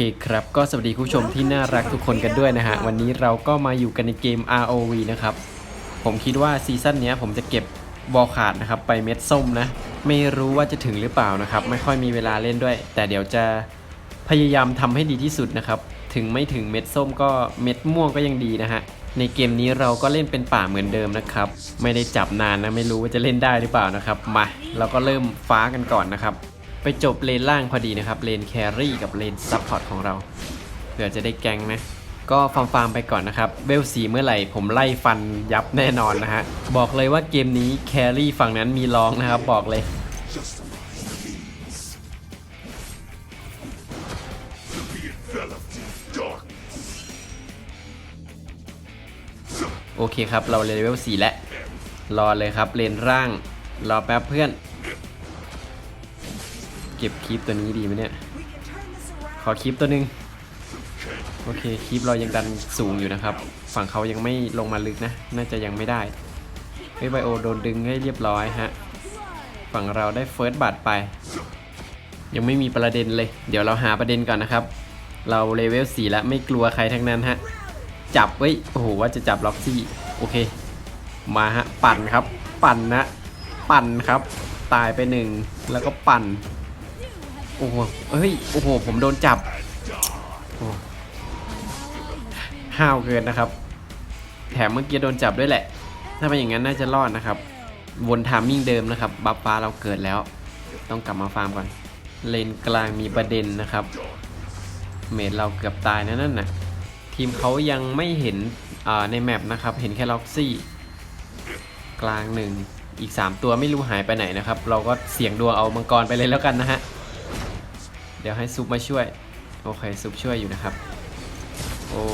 เคครับ ก็สวัสดีคุณผู้ชมที่น่ารักทุกคนกันด้วยนะฮะ วันนี้เราก็มาอยู่กันในเกม ROV นะครับ ผมคิดว่าซีซั่นนี้ผมจะเก็บบอลขาดนะครับไปเม็ดส้มนะ ไม่รู้ว่าจะถึงหรือเปล่านะครับ ไม่ค่อยมีเวลาเล่นด้วย แต่เดี๋ยวจะพยายามทำให้ดีที่สุดนะครับ ถึงไม่ถึงเม็ดส้มก็เม็ดม่วงก็ยังดีนะฮะ ในเกมนี้เราก็เล่นเป็นป่าเหมือนเดิมนะครับ ไม่ได้จับนานนะ ไม่รู้ว่าจะเล่นได้หรือเปล่านะครับ มา เราก็เริ่มฟ้ากันก่อนนะครับ ไปจบเลนล่างพอดีนะครับ เลนแครี่กับเลนซัพพอร์ตของเรา เผื่อจะได้แกงนะ ก็ฟาร์มฟาร์มไปก่อนนะครับเบลสีเมื่อไหร่ผมไล่ฟันยับแน่นอนนะฮะ บอกเลยว่าเกมนี้แครี่ฝั่งนั้นมีร้องนะครับ บอกเลยโอเคครับ เราเลเวล4แล้ว รอเลยครับ เลนร่าง รอแป๊บเพื่อน เก็บคลิปตัวนี้ดีไหมเนี่ย ขอคลิปตัวหนึ่งโอเคคลิปเรายังดันสูงอยู่นะครับ ฝั่งเขายังไม่ลงมาลึกนะ น่าจะยังไม่ได้เฮ้ยไบโอโดนดึงให้เรียบร้อยฮะ ฝั่งเราได้เฟิร์สบัตรไป ยังไม่มีประเด็นเลย เดี๋ยวเราหาประเด็นก่อนนะครับ เราเลเวล4แล้วไม่กลัวใครทั้งนั้นฮะ จับเว้ย โอ้โหว่าจะจับล็อกซี่โอเค มาฮะ ปั่นครับ ปั่นนะ ปั่นครับ ตายไปหนึ่งแล้วก็ปั่น โอ้โหเฮ้ย โอ้โห ผมโดนจับห้าวเกินนะครับ แถมเมื่อกี้โดนจับด้วยแหละ ถ้าเป็นอย่างนั้นน่าจะรอดนะครับ วนทามมิ่งเดิมนะครับ บัฟฟ้าเราเกิดแล้ว ต้องกลับมาฟาร์มก่อน เลนกลางมีประเด็นนะครับ เมดเราเกือบตายนะนั่นน่ะ ทีมเขายังไม่เห็นในแมปนะครับ เห็นแค่ล็อกซี่ กลางหนึ่ง อีก 3 ตัวไม่รู้หายไปไหนนะครับ เราก็เสี่ยงดวงเอามังกรไปเลยแล้วกันนะฮะ ดี๋ยวให้ซุปมาช่วย โอเคซุปช่วยอยู่นะครับ โอ้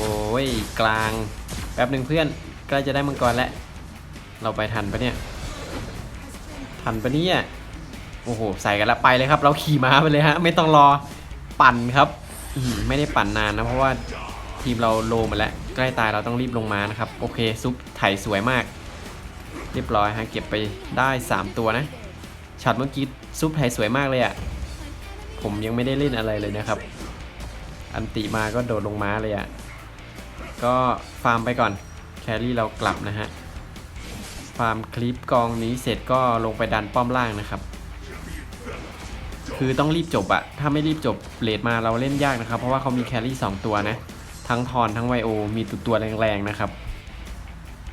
ยกลางแป๊บหนึ่งเพื่อนใกล้จะได้มังกรแล้ว เราไปทันปะเนี่ย ทันปะเนี่ยโอ้โหใส่กันแล้วไปเลยครับ เราขี่ม้าไปเลยฮะไม่ต้องรอปั่นครับไม่ได้ปั่นนานนะเพราะว่าทีมเราโลมาแล้วใกล้ตายเราต้องรีบลงมานะครับ โอเคซุปไถสวยมาก เรียบร้อยฮะเก็บไปได้ 3 ตัวนะช็อตเมื่อกี้ซุปไถสวยมากเลยอะ่ะ ผมยังไม่ได้เล่นอะไรเลยนะครับ อันติมาก็โดดลงม้าเลยอะ่ะ ก็ฟาร์มไปก่อน แครี่เรากลับนะฮะ ฟาร์มคลิปกองนี้เสร็จก็ลงไปดันป้อมล่างนะครับ คือต้องรีบจบอะถ้าไม่รีบจบเลดมาเราเล่นยากนะครับ เพราะว่าเขามีแครี่2ตัวนะ ทั้งทอนทั้งไวโอ มีตัวตัวแรงๆนะครับ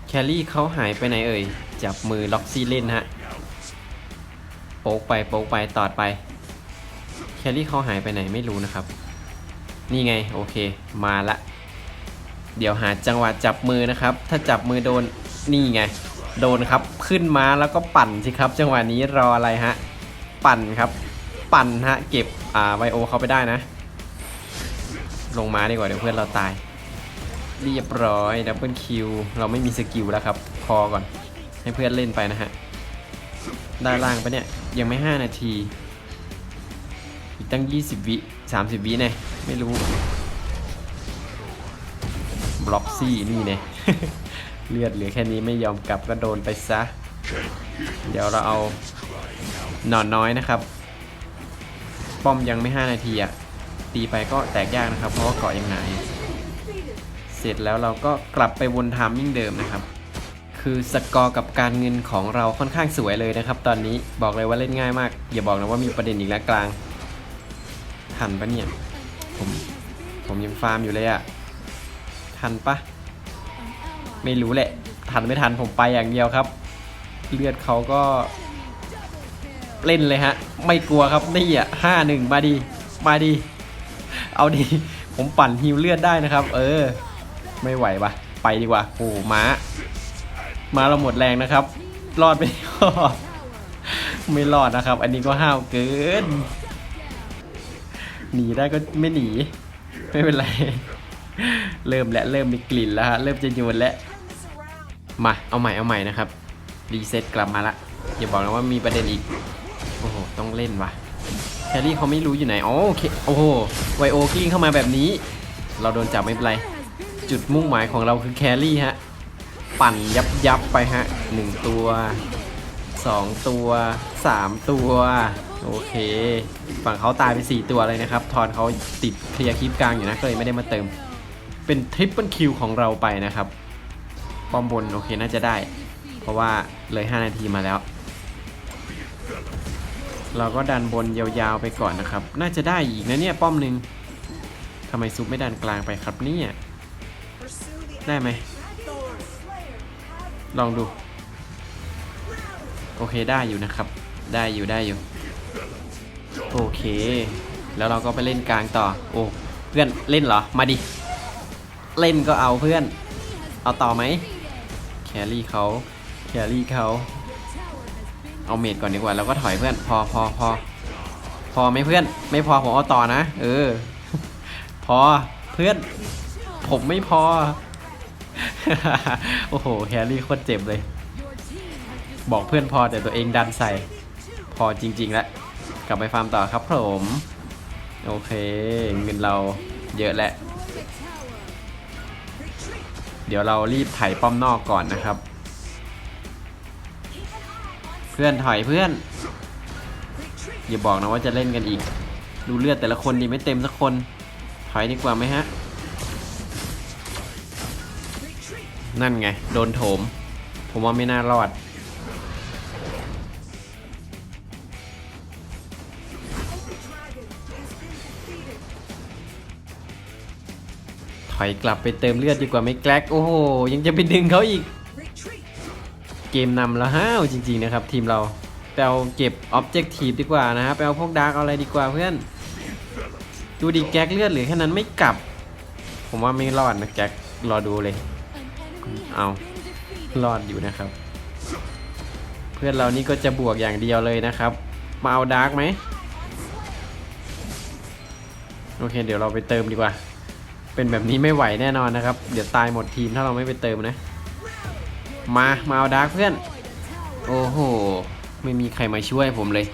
แครี่เขาหายไปไหนเอ่ย จับมือล็อกซี่เล่นฮะโป๊กไปโป๊กไปตอดไป แครี่เขาหายไปไหนไม่รู้นะครับ นี่ไงโอเคมาละ เดี๋ยวหาจังหวะจับมือนะครับ ถ้าจับมือโดนนี่ไง โดนครับขึ้นมาแล้วก็ปั่นสิครับ จังหวะนี้รออะไรฮะ ปั่นครับ ปั่นฮะเก็บอ่าไวโอเขาไปได้นะ ลงมาดีกว่าเดี๋ยวเพื่อนเราตาย เรียบร้อยดับเบิลคิวเราไม่มีสกิลแล้วครับพอก่อนให้เพื่อนเล่นไปนะฮะด้านล่างปะเนี่ยยังไม่ 5 นาที ตั้ง 20 วิ 30 วิเนี่ยไม่รู้ บล็อกซี่นี่เนี่ยเลือดเหลือแค่นี้ไม่ยอมกลับก็โดนไปซะ เดี๋ยวเราเอาหนอนน้อยนะครับ ป้อมยังไม่ 5 นาทีอะตีไปก็แตกยากนะครับ เพราะว่าเกาะยังหนาเสร็จแล้วเราก็กลับไปวนไทามมิ่งเดิมนะครับ คือสกอร์กับการเงินของเราค่อนข้างสวยเลยนะครับ ตอนนี้บอกเลยว่าเล่นง่ายมาก อย่าบอกนะว่ามีประเด็นอีกแล้วกลาง ทันปะเนี่ย ผม ผมยังฟาร์มอยู่เลยอะทันปะ ไม่รู้แหละ ทันไม่ทันผมไปอย่างเดียวครับ เลือดเขาก็ เล่นเลยฮะ ไม่กลัวครับนี่อะห้าหนึ่งมาดี มาดี เอาดี ผมปั่นฮิวเลือดได้นะครับ เออ ไม่ไหวปะไปดีกว่าโอ้โหม้าม้าเราหมดแรงนะครับ รอดไปไม่รอดนะครับ อันนี้ก็ห้าวเกิน หนีได้ก็ไม่หนี ไม่เป็นไร เริ่มแล้วเริ่มมีกลิ่นแล้วฮะเริ่มจะโยนแล้วมาเอาใหม่เอาใหม่นะครับรีเซ็ตกลับมาละอย่าบอกนะว่ามีประเด็นอีกโอ้โหต้องเล่นว่ะแครี่เขาไม่รู้อยู่ไหนโอเคโอ้โหไวโอกลิ้งเข้ามาแบบนี้ เราโดนจับไม่เป็นไรจุดมุ่งหมายของเราคือแครี่ฮะปั่นยับยับไปฮะหนึ่งตัว สองตัวสามตัว โอเค ฝั่งเขาตายไป 4 ตัวเลยนะครับ ทอนเขาติดเคลียร์คลิปกลางอยู่นะก็เลยไม่ได้มาเติม เป็นทริปเปิลคิวของเราไปนะครับป้อมบน โอเคน่าจะได้ เพราะว่าเลย 5 นาทีมาแล้ว เราก็ดันบนยาวๆไปก่อนนะครับ น่าจะได้อีกนะเนี่ยป้อมหนึ่งทำไมซุปไม่ดันกลางไปครับเนี่ยได้ไหมลองดู โอเคได้อยู่นะครับ ได้อยู่ได้อยู่ โอเค แล้วเราก็ไปเล่นกลางต่อ โอ้เพื่อนเล่นเหรอ มาดิ เล่นก็เอาเพื่อน เอาต่อไหมแครี่เขาแครี่เขาเอาเมดก่อนดีกว่าแล้วก็ถอยเพื่อน พอพอพอพอไหมเพื่อน ไม่พอผมเอาต่อนะ เออ พอเพื่อน ผมไม่พอ โอ้โหแครี่โคตรเจ็บเลย บอกเพื่อนพอแต่ตัวเองดันใส่ พอจริงๆแล้วกลับไปฟาร์มต่อครับผม โอเค เงินเราเยอะแหละ เดี๋ยวเรารีบไถป้อมนอกก่อนนะครับ เพื่อนถอยเพื่อน อย่าบอกนะว่าจะเล่นกันอีก ดูเลือดแต่ละคนดีไม่เต็มสักคน ถอยดีกว่าไหมฮะ นั่นไง โดนโถม ผมว่าไม่น่ารอด อยกลับไปเติมเลือดดีกว่าไหม่แกลกโอ้โหยังจะไปดึงเขาอีก เกมนำแล้วห้าวจริงๆนะครับทีมเราไปเอาเก็บออบเจกตีฟดีกว่านะครับไปเอาพวกดาร์กอะไรดีกว่าเพื่อน ดูดิแก๊กเลือดหลือแค่นั้นไม่กลับ ผมว่าไม่รอดนะแก๊กรอดูเลย เอารอดอยู่นะครับ เพื่อนเรานี่ก็จะบวกอย่างเดียวเลยนะครับ มาเอาดาร์กไหมโอเค เดี๋ยวเราไปเติมดีกว่า เป็นแบบนี้ไม่ไหวแน่นอนนะครับ เดี๋ยวตายหมดทีมถ้าเราไม่ไปเติมนะ มา มาเอาดาร์กเพื่อน โอ้โห ไม่มีใครมาช่วยผมเลย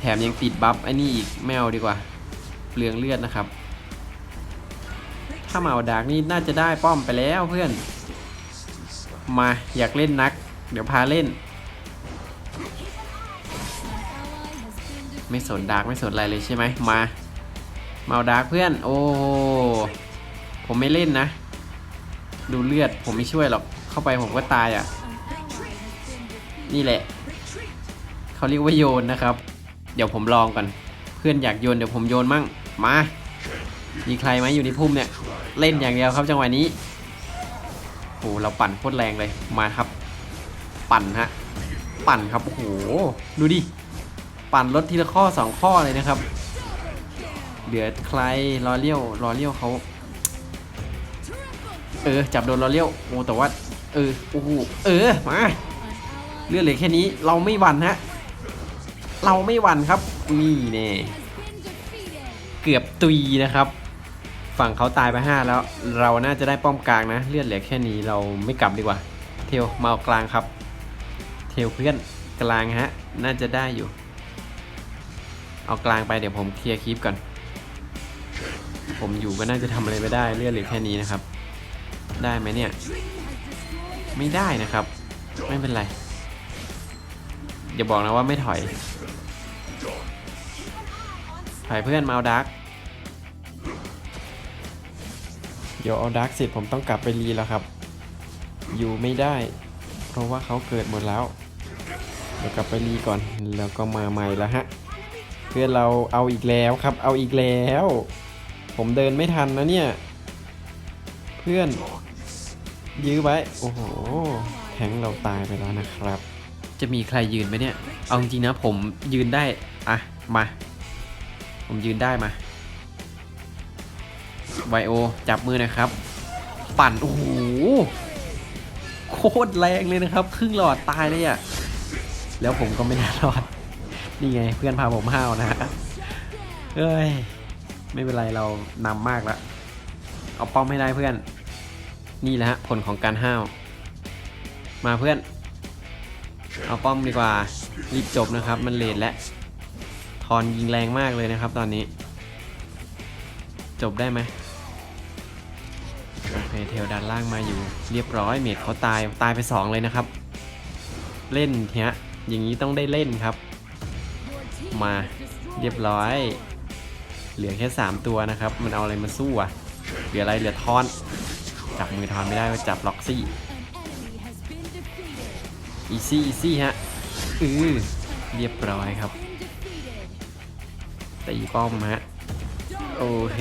แถมยังติดบัฟไอ้นี่อีกไม่เอาดีกว่า เปลืองเลือดนะครับ ถ้ามาเอาดาร์กนี่น่าจะได้ป้อมไปแล้วเพื่อน มาอยากเล่นนัก เดี๋ยวพาเล่น ไม่สนดาร์กไม่สนอะไรเลยใช่ไหมมามา เอาดาร์กเพื่อน โอ้ ผมไม่เล่นนะ ดูเลือดผมไม่ช่วยหรอก เข้าไปผมก็ตายอะ นี่แหละ เขาเรียกว่าโยนนะครับ เดี๋ยวผมลองก่อน เพื่อนอยากโยนเดี๋ยวผมโยนมั่ง มา มีใครไหมอยู่ในพุ่มเนี่ย เล่นอย่างเดียวครับจังหวะนี้โอ้เราปั่นโคตรแรงเลย มาครับ ปั่นฮะ ปั่นครับ โอ้โห ดูดิ ปั่นรถทีละข้อสองข้อเลยนะครับ เดือดใครรอเลี้ยวรอเลี้ยวเขาเออ จับโดนรอเลี้ยวโอ้แต่ว่า เออโอ้โหเออมาเลือดเหลือแค่นี้เราไม่หวั่นฮะเราไม่หวั่นครับนี่เน่เกือบตุยนะครับ ฝั่งเขาตายไปห้าแล้ว เราน่าจะได้ป้อมกลางนะ เลือดเหลือแค่นี้เราไม่กลับดีกว่า เทลมาเอากลางครับ เทลเพื่อนกลางฮะ น่าจะได้อยู่ เอากลางไปเดี๋ยวผมเคลียร์คลิปก่อน ผมอยู่ก็น่าจะทำอะไรไม่ได้เลือดเหลือแค่นี้นะครับ ได้ไหมเนี่ย ไม่ได้นะครับ ไม่เป็นไร อย่าบอกนะว่าไม่ถอย ถอยเพื่อนมาเอาดักเดี๋ยวเอาดักเสร็จผมต้องกลับไปรีแล้วครับ อยู่ไม่ได้ เพราะว่าเขาเกิดหมดแล้ว เดี๋ยวกลับไปรีก่อนแล้วก็มาใหม่แล้วฮะ เพื่อนเราเอาอีกแล้วครับ เอาอีกแล้ว ผมเดินไม่ทันนะเนี่ย เพื่อน ยื้อไว้ โอ้โห แทงเราตายไปแล้วนะครับ จะมีใครยืนไหมเนี่ย เอาจริงนะผมยืนได้ อะ มา ผมยืนได้มาไวโอ จับมือนะครับ ปั่น โอ้โห โคตรแรงเลยนะครับ ครึ่งหลอดตายเลยอะ แล้วผมก็ไม่น่ารอด นี่ไงเพื่อนพาผมห้าวนะฮะเอ้ย ไม่เป็นไรเรานำมากแล้ว เอาป้อมให้ได้เพื่อน นี่แหละฮะผลของการห้าว มาเพื่อน เอาป้อมดีกว่า รีบจบนะครับ มันเลทแล้วทอนยิงแรงมากเลยนะครับตอนนี้ จบได้ไหมโอเคเทลดันล่างมาอยู่ เรียบร้อยเมดเขาตายตายไป 2 เลยนะครับ เล่นเนี้ยอย่างนี้ต้องได้เล่นครับ มาเรียบร้อย เหลือแค่ 3 ตัวนะครับ มันเอาอะไรมาสู้อะเหลืออะไรเหลือทอน จับมือทอนไม่ได้ก็จับล็อกซี่อีซี่อีซี่ฮะอือเรียบร้อยครับตีป้อมฮะ โอเค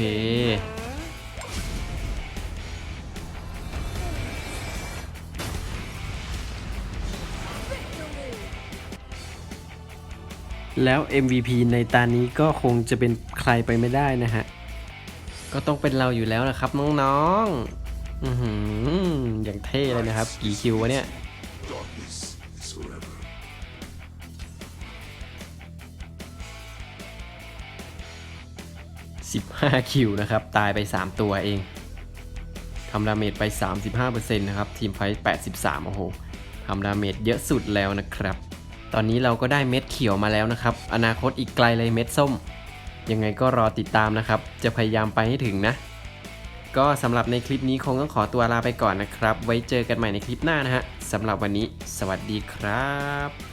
แล้ว MVP ในตานี้ก็คงจะเป็นใครไปไม่ได้นะฮะ ก็ต้องเป็นเราอยู่แล้วนะครับน้องๆ อือหืออย่างเท่เลยนะครับ กี่คิววะเนี่ย 15 คิวนะครับ ตายไป 3 ตัวเองทำดาเมจไป 35%นะครับ ทีมไฟท์83 โอ้โหทำดาเมจเยอะสุดแล้วนะครับ ตอนนี้เราก็ได้เม็ดเขียวมาแล้วนะครับ อนาคตอีกไกลเลยเม็ดส้ม ยังไงก็รอติดตามนะครับ จะพยายามไปให้ถึงนะ ก็สำหรับในคลิปนี้คงต้องขอตัวลาไปก่อนนะครับ ไว้เจอกันใหม่ในคลิปหน้านะฮะสำหรับวันนี้ สวัสดีครับ